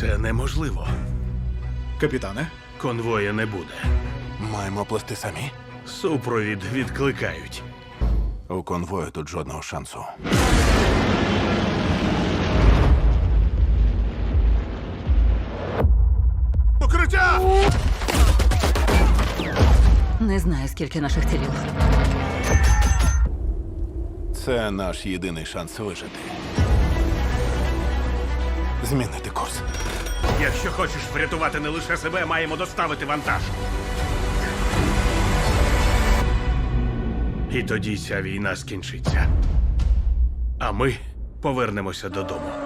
Це неможливо. Капітане, Конвоя не буде. Маємо плести самі. Супровід відкликають. У конвою тут жодного шансу. Укриття! Не знаю, скільки наших цілів. Це наш єдиний шанс вижити. Змінити курс. Якщо хочеш врятувати не лише себе, маємо доставити вантаж. І тоді ця війна скінчиться. А ми повернемося додому.